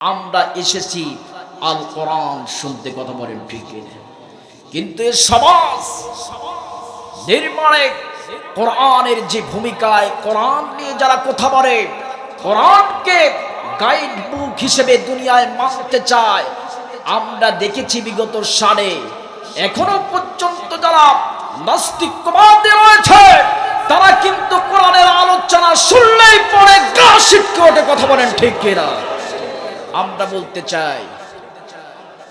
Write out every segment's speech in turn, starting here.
আমরা এসেছি আল কোরআন শুনতে কথা বলেন ঠিক কিনা? কিন্তু সমাজ নির্মাণে কোরআনের যে ভূমিকায় কোরআন নিয়ে যারা কথা বলে, কোরআনকে গাইড বুক হিসেবে দুনিয়ায় মানতে চায়, আমরা দেখেছি বিগত সালে, এখনও পর্যন্ত যারা নাস্তিকবাদী রয়েছে, তারা কিন্তু কোরআনের আলোচনা শুনলেই পরে গা শিক্ষে ওঠে কথা বলেন ঠিক কিনা আমরা বলতে চাই,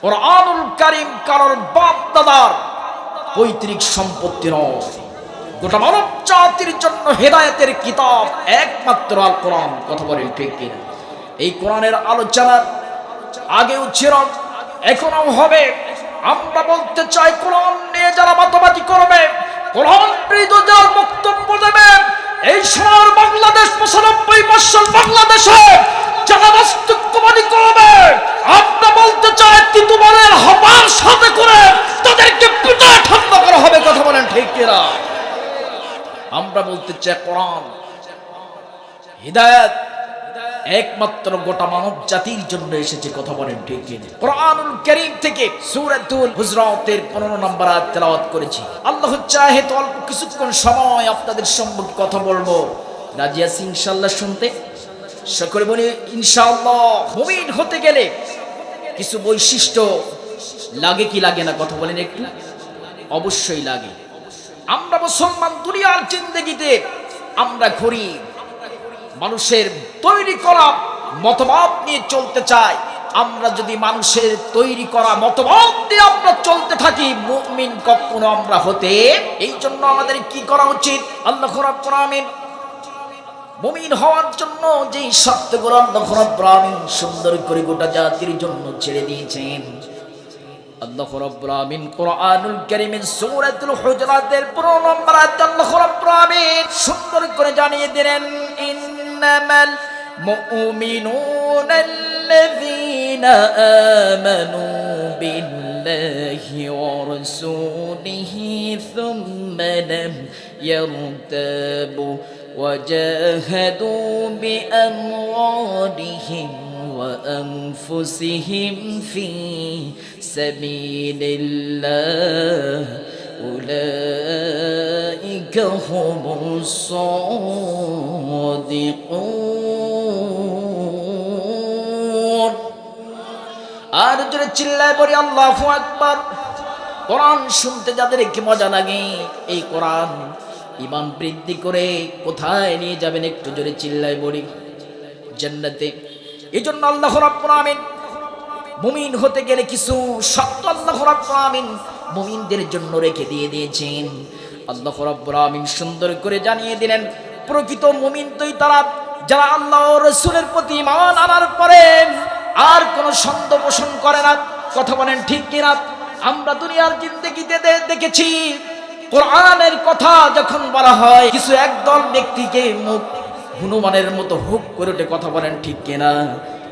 কোরআনুল কারিম কারোর বাপ দাদার পৈতৃক সম্পত্তি নয়। গোটা মানব জাতির জন্য হেদায়েতের কিতাব একমাত্র আল কোরআন, কথা বলেন ঠিক কিনা? এই কোরআনের আলোচনা আগেও ছিল এখনও হবে। আমরা বলতে চাই, কোরআন নিয়ে যারা মাতামাতি করবে, কোরআন প্রীত যার বক্তব্য দেবে, এই সময় বাংলাদেশ পঁচানব্বই বৎসর বাংলাদেশে যারা নাস্তিকবাদী করবে। আমরা বলতে চাই তিতুমারের হবার সাথে করে তাদেরকে পিটা ঠান্ডা করা হবে, কথা বলেন ঠিক কিনা? আমরা বলতে চাই কোরআন। হৃদায়ত একমাত্র গোটা মানব জাতির জন্য এসেছে, কথা বলেন ঠিক কোরআনুল কারীম থেকে সূরাতুল হুজরাতের 15 নম্বর আয়াত তেলাওয়াত করেছি। আল্লাহ চাহে তো অল্প কিছুক্ষণ সময় আপনাদের সম্মুখে কথা বলব। রাজি আছি ইনশাআল্লাহ শুনতে। সকলে বলি, ইনশাআল্লাহ, মুমিন হতে গেলে কিছু বৈশিষ্ট্য লাগে কি লাগে না? কথা বলেন একটু। অবশ্যই লাগে। আমরা মুসলমান দুনিয়ার জিন্দগিতে আমরা ঘুরি মানুষের তৈরি করা মতবাদ নিয়ে চলতে চাই। আমরা যদি মানুষের তৈরি করা মতবাদ দিয়ে আমরা চলতে থাকি, মুমিন কখনো আমরা হতে এই জন্য আমাদের কি করা উচিত? আল্লাহ রাব্বুল আমিন মুমিন হওয়ার জন্য যে সত্যগুলো আল্লাহ রাব্বুল আমিন সুন্দর করে গোটা জাতির জন্য ছেড়ে দিয়েছেন। আল্লাহ রাব্বুল আমিন কোরআনুল কারীমের সূরাতুল হুজরাতের 15 নম্বর আয়াতে সুন্দর করে জানিয়ে দিলেন, ইন্নামাল মুমিনুনা আল্লাযীনা আমানু বিল্লাহি ওয়া রাসূলিহি থুম্মা লাম وجاهدوا بأموالهم وأنفسهم في سبيل الله أولئك هم الصادقون আর জোরে চিল্লায় পড়ি আল্লাহু আকবার কোরআন শুনতে যাদের কি মজা লাগে এই কোরআন ইমান বৃদ্ধি করে কোথায় নিয়ে যাবেন একটু জোরে চিল্লায় বলি, জান্নাতে। এই জন্য আল্লাহ রাব্বুল আমিন মুমিন হতে গেলে কিছু সত্য আল্লাহ রাব্বুল আমিন মুমিনদের জন্য রেখে দিয়ে দিয়েছেন। আল্লাহ রাব্বুল আমিন সুন্দর করে জানিয়ে দিলেন, প্রকৃত মুমিন তুই তারা, যারা আল্লাহ রসুলের প্রতি ইমান আনার পরে আর কোনো সন্দেহ পোষণ করে না। কথা বলেন ঠিক কিনা? আমরা দুনিয়ার জিন্দগিতে দেখেছি কোরআনের কথা যখন বলা হয়, কিছু একদল ব্যক্তিকে মুখ হনুমানের মতো হুক করে ওঠে কথা বলেন, ঠিক কিনা?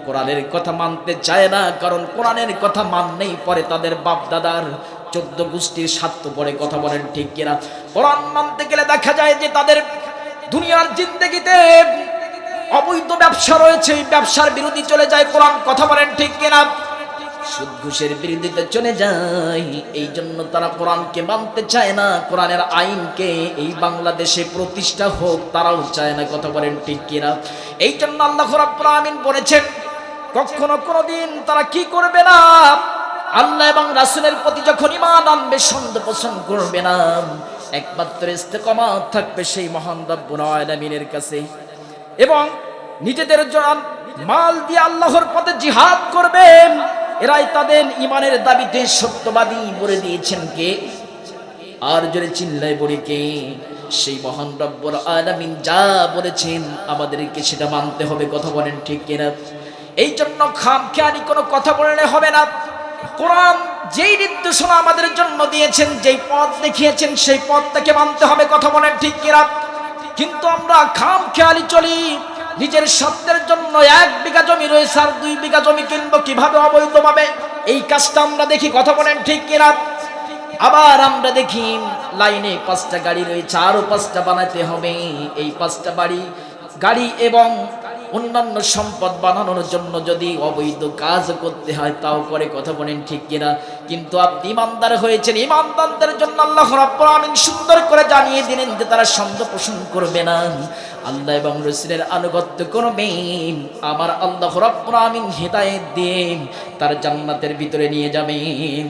কোরআনের কথা মানতে চায় না, কারণ কোরআনের কথা মাননেই পরে তাদের বাপ দাদার চোদ্দ গোষ্ঠীর স্বার্থ পরে কথা বলেন, ঠিক কিনা? কোরআন মানতে গেলে দেখা যায় যে তাদের দুনিয়ার জিন্দগিতে অবৈধ ব্যবসা রয়েছে, এই ব্যবসার বিরোধী চলে যায়, কোরআন কথা বলেন, ঠিক কিনা? সুদ ঘুষের বিরোধিতা চলে যায়। এই জন্য তারা কোরআনকে মানতে চায় না। কোরআনের আইনকে এই বাংলাদেশে প্রতিষ্ঠা হোক, তারাও চায় না। কথা বলেন ঠিক কিনা? এই জন্য আল্লাহ আমিন বলেছেন, কখনো কোনোদিন তারা কি করবে না? আল্লাহ এবং রাসূলের প্রতি যখন ইমান আনবে সন্দেহ পোষণ করবে না। একমাত্র ইস্তেকামাত থাকবে সেই মহান রব্বুল কাছে। এবং নিজেদের মাল দিয়ে আল্লাহর পথে জিহাদ করবেন। এরাই তাদের ইমানের দাবিতে সত্যবাদী বলে দিয়েছেন কে? আর জোরে চিল্লাই বলি কে? সেই মহান রব্বর আলামিন যা বলেছেন আমাদেরকে সেটা মানতে হবে, কথা বলেন ঠিক কিনা? এই জন্য খাম খেয়ালি কোনো কথা বললে হবে না। কোরআন যেই নির্দেশনা আমাদের জন্য দিয়েছেন, যেই পথ দেখিয়েছেন, সেই পথটাকে মানতে হবে, কথা বলেন ঠিক কিনা? কিন্তু আমরা খাম খেয়ালি চলি। নিজের স্বার্থের জন্য এক বিঘা জমি রয়েছে আর দুই বিঘা জমি কিনবো কীভাবে অবৈধভাবে? এই কাজটা আমরা দেখি, কথা বলেন ঠিক কিনা? আবার আমরা দেখি, লাইনে পাঁচটা গাড়ি রয়েছে, আরও পাঁচটা বানাতে হবে। এই পাঁচটা বাড়ি, গাড়ি এবং অন্যান্য সম্পদ বানানোর জন্য যদি অবৈধ কাজ করতে হয়, তাও করে, কথা বলেন ঠিক কিনা? কিন্তু আপনি ইমানদার হয়েছেন, ইমানদারদের জন্য আল্লাহ রাব্বুল আমিন সুন্দর করে জানিয়ে দিলেন যে তারা সন্দেহ পোষণ করবে না। আল্লাহ এবং রসুলের আনুগত্য করবেন আমার আল্লাহ রব্রামিন হেদায়েত দিন, তার জান্নাতের ভিতরে নিয়ে যাবেন।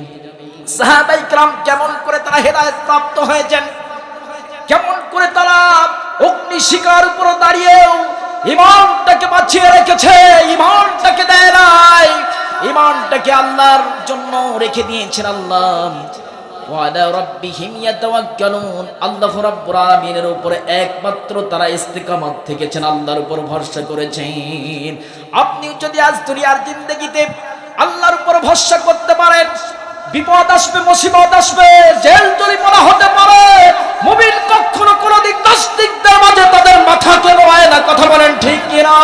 সাহাবাই ক্রাম কেমন করে তারা হেদায়ত প্রাপ্ত হয়েছেন? কেমন করে তারা অগ্নি শিকার উপর দাঁড়িয়েও ইমানটাকে বাঁচিয়ে রেখেছে, ইমানটাকে দেয় নাই, ইমানটাকে আল্লাহর জন্য রেখে দিয়েছেন আল্লাহ। তারা করেছেন। যদি আজ জিন্দেগিতে আল্লাহর উপর ভরসা করতে পারেন, বিপদ আসবে আসবে, জেল হতে পারে কখনো কোনোদিন মাঝে তাদের মাথাকে নোয়ায় না, কথা বলেন ঠিক কিনা?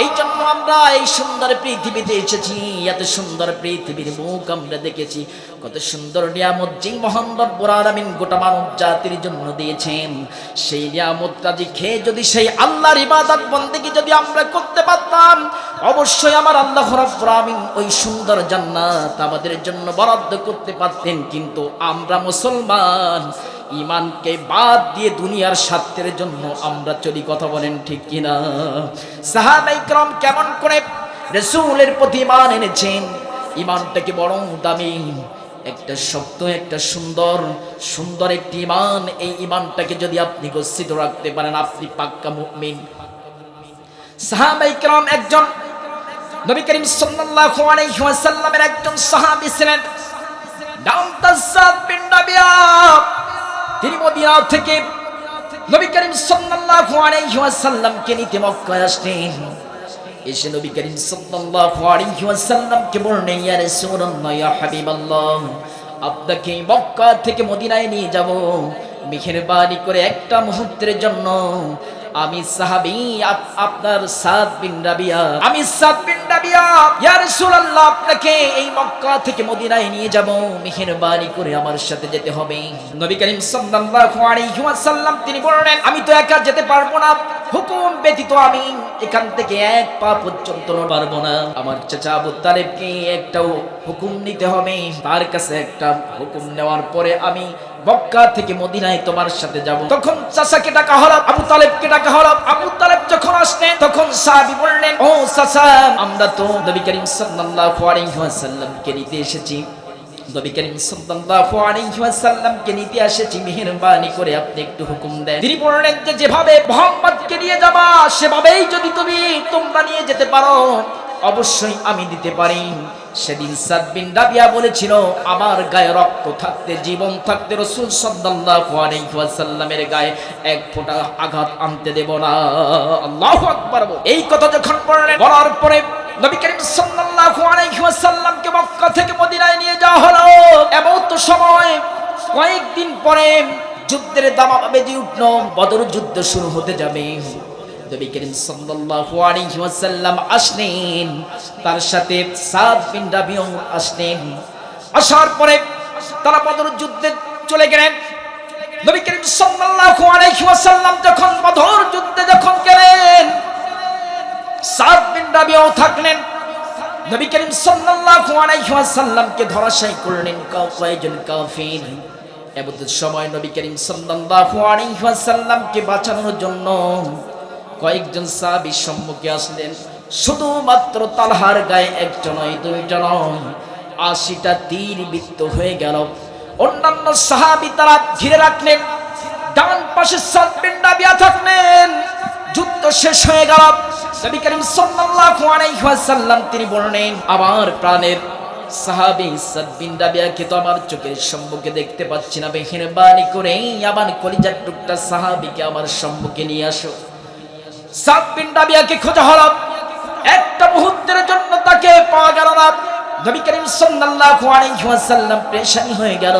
এই জন্য আমরা এই সুন্দর পৃথিবীতে এসেছি, এত সুন্দর পৃথিবীর মুখ আমরা দেখেছি, কত সুন্দর নিয়ামত যেই মহান আলামিন গোটা মানব জাতির জন্য দিয়েছেন। সেই নিয়ামত কাজে খেয়ে যদি সেই আল্লাহর ইবাদত বন্দেগী যদি আমরা করতে পারতাম, অবশ্যই আমার আল্লাহ রব্বুল আলামিন ওই সুন্দর জান্নাত আমাদের জন্য বরাদ্দ করতে পারতেন। কিন্তু আমরা মুসলমান ইমানকে বাদ দিয়ে দুনিয়ার স্বার্থের জন্য আমরা চলি, কথা বলেন ঠিক কিনা? সাহাবাইক্রম কেমন করে রসুলের প্রতি ইমান এনেছেন? ইমানটাকে বরং দামি? একটা শক্ত, একটা সুন্দর সুন্দর একটি ইমান এই ইমানটাকে যদি আপনি গচ্ছিত রাখতে পারেন, আপনি পাক্কা মুমিন। সাহাবাইক্রম একজন নবী করিম সাল্লাল্লাহু আলাইহি ওয়াসাল্লামের একজন সাহাবী ছিলেন, নাম তাসাদ বিন নাবিয়া তিনি মদিনা থেকে নবী করিম সাল্লাল্লাহু আলাইহি ওয়াসাল্লামকে নিতে মক্কায় আসলেন এসে নবী করিম সাল্লাল্লাহু আলাইহি ওয়াসাল্লামকে বললেন, ইয়া রাসূলুল্লাহ, ইয়া হাবিবাল্লাহ, আপনাকে মক্কা থেকে মদিনায় নিয়ে যাব। মেহেরবানি করে একটা মুহূর্তের জন্য আমি সাহাবী, আপ- আপনার সাদ বিন রাবিয়া। আমি সাদ বিন রাবিয়া, ইয়া রাসূলুল্লাহ, আপনাকে এই মক্কা থেকে মদিনায় নিয়ে যাব। মেহেরবানি করে আমার সাথে যেতে হবে। নবী করিম সাল্লাল্লাহু আলাইহি ওয়াসাল্লাম, তিনি বললেন, আমি তো একা যেতে পারব না। হুকুম ব্যতীত আমি এখান থেকে এক পা পর্যন্ত পারব না। আমার চাচা আবু তালেবকে একটাও হুকুম নিতে হবে। তার কাছে একটা হুকুম নেওয়ার পরে আমি মক্কা থেকে মদিনায় তোমার সাথে যাব। তখন চাচাকে ডাকা হলো, আবু তালেবকে ডাকা হলো। আবু তালেব যখন আসলেন, তখন সাহাবী বললেন, ও চাচা, আমরা তো নবী করিম সাল্লাল্লাহু আলাইহি ওয়াসাল্লামকে নিতে এসেছি। নবী করিম সাল্লাল্লাহু আলাইহি ওয়াসাল্লামকে নিতে এসেছি মেহেরবানি করে আপনি একটু হুকুম দেন। তিনি বললেন যে, যেভাবে মোহাম্মদকে নিয়ে যাবা, সেভাবেই যদি তুমি তোমরা নিয়ে যেতে পারো। অবশ্যই আমি দিতে পারি। সেদিন সাদ বিন রাবিয়া বলেছিল, আমার গায়ে রক্ত থাকতে, জীবন থাকতে রসুল সাল্লাল্লাহু গায়ে এক ফোঁটা আঘাত আনতে দেব না। এই কথা যখন বললেন, বলার পরে থেকে মদিনায় নিয়ে যাওয়া হলো। সময়, কয়েকদিন পরে যুদ্ধের দামা বেজে উঠল। বদর যুদ্ধ শুরু হতে যাবে। নবী করিম সাল্লাল্লাহু আলাইহি ওয়াসাল্লাম আসলেন, তার সাথে সাদ বিন রাবিউ আসলেন। আসার পরে তারা বদর যুদ্ধে চলে গেলেন। নবী করিম সাল্লাল্লাহু আলাইহি ওয়াসাল্লাম যখন বদর যুদ্ধে যখন গেলেন, সাদ বিন রাবিউ থাকলেন। নবী করিম সাল্লাল্লাহু আলাইহি ওয়াসাল্লামকে ধরাশায়ী করলেন কয়েকজন কাফির? এমন সময় নবী করিম সাল্লাল্লাহু আলাইহি ওয়াসাল্লামকে বাঁচানোর জন্য কয়েকজন সাহাবি সম্মুখে আসলেন। শুধুমাত্র তালহার গায়ে একটা নয় দুইটা নয়, আশিটা তীর বৃত্ত হয়ে গেল। অন্যান্য সাহাবি তারা ঘিরে রাখলেন। ডান পাশে সাদ বিন রাবিয়া থাকলেন। যুদ্ধ শেষ হয়ে গেল। নবী করিম সাল্লাল্লাহু আলাইহি ওয়াসাল্লাম তিনি বললেন, আমার প্রাণের সাহাবী সাদ বিন রাবিয়াকে তো আমার চোখের সম্মুখে দেখতে পাচ্ছি না। মেহেরবানি করে আমার কলিজার টুকটা সাহাবিকে আমার সম্মুখে নিয়ে আসো। রাবিয়াকে খোঁজা তাকে পাওয়া হয়ে গেল।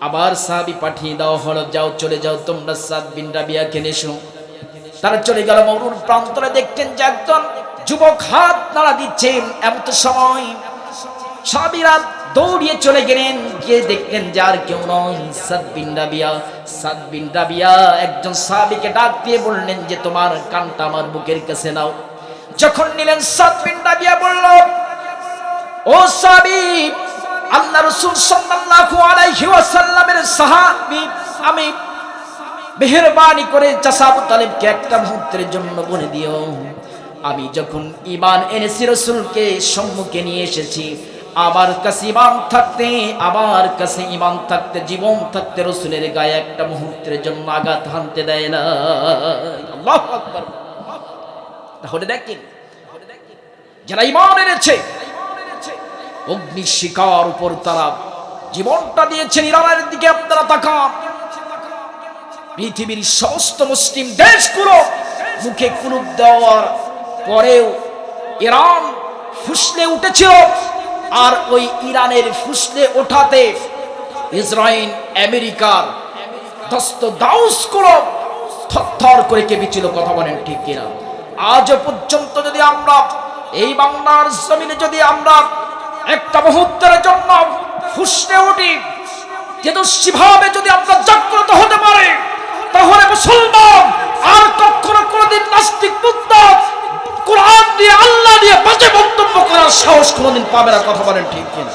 আবার সাহাবি পাঠিয়ে দাও হলো, যাও, চলে যাও, তোমরা সাদ বিন রাবিয়াকে নেশো। তারা চলে গেল মরুর প্রান্তরে। দেখতেন যে একজন যুবক হাত নাড়া দিচ্ছেন এমন সময়। সাহাবিরা দৌড়িয়ে চলে গেলেন, গিয়ে দেখলেন যার কেউ নয়, সাদ বিন রাবিয়া। সাদ বিন রাবিয়া একজন সাহাবীকে ডাক দিয়ে বললেন যে, তোমার কানটা আমার বুকের কাছে নাও। যখন নিলেন, সাদ বিন রাবিয়া বলল, ও সাহাবী, আল্লাহ রাসূল সাল্লাল্লাহু আলাইহি ওয়াসাল্লামের সাহাবী, আমি মেহরবানি করে চাষাবু তালেবকে একটা মুহূর্তের জন্য বলে দিও। আমি যখন ইমান এনেছি, রসুলকে সম্মুখে নিয়ে এসেছি আমার কাছে ইমান থাকতে আমার কাছে ইমান থাকতে, জীবন থাকতে রসুলের গায়ে একটা মুহূর্তের জন্য আঘাত হানতে দেয় না। তাহলে দেখেন, যারা ইমান এনেছে, অগ্নি শিকার উপর তারা জীবনটা দিয়েছেন ইরানের দিকে আপনারা তাকান। পৃথিবীর সমস্ত মুসলিম দেশগুলো মুখে কুলুপ দেওয়ার পরেও ইরান ফুসলে উঠেছিল। আর ওই ইরানের ফুসলে ওঠাতে ইসরায়েল আমেরিকার দস্ত দাউসগুলো থরথর করে কেঁপেছিল, কথা বলেন ঠিক কিনা? আজ পর্যন্ত যদি আমরা এই বাংলার জমিনে যদি আমরা একটা মুহূর্তের জন্য ফুসলে উঠি, তেজস্বীভাবে যদি আমরা জাগ্রত হতে পারি, তাহলে মুসলমান আর কখনো কোনোদিন নাস্তিক মুক্ত কোরআন দিয়ে, আল্লাহ দিয়ে বাজে মন্তব্য করার সাহস কোনোদিন পাবে না, কথা বলেন ঠিক কিনা?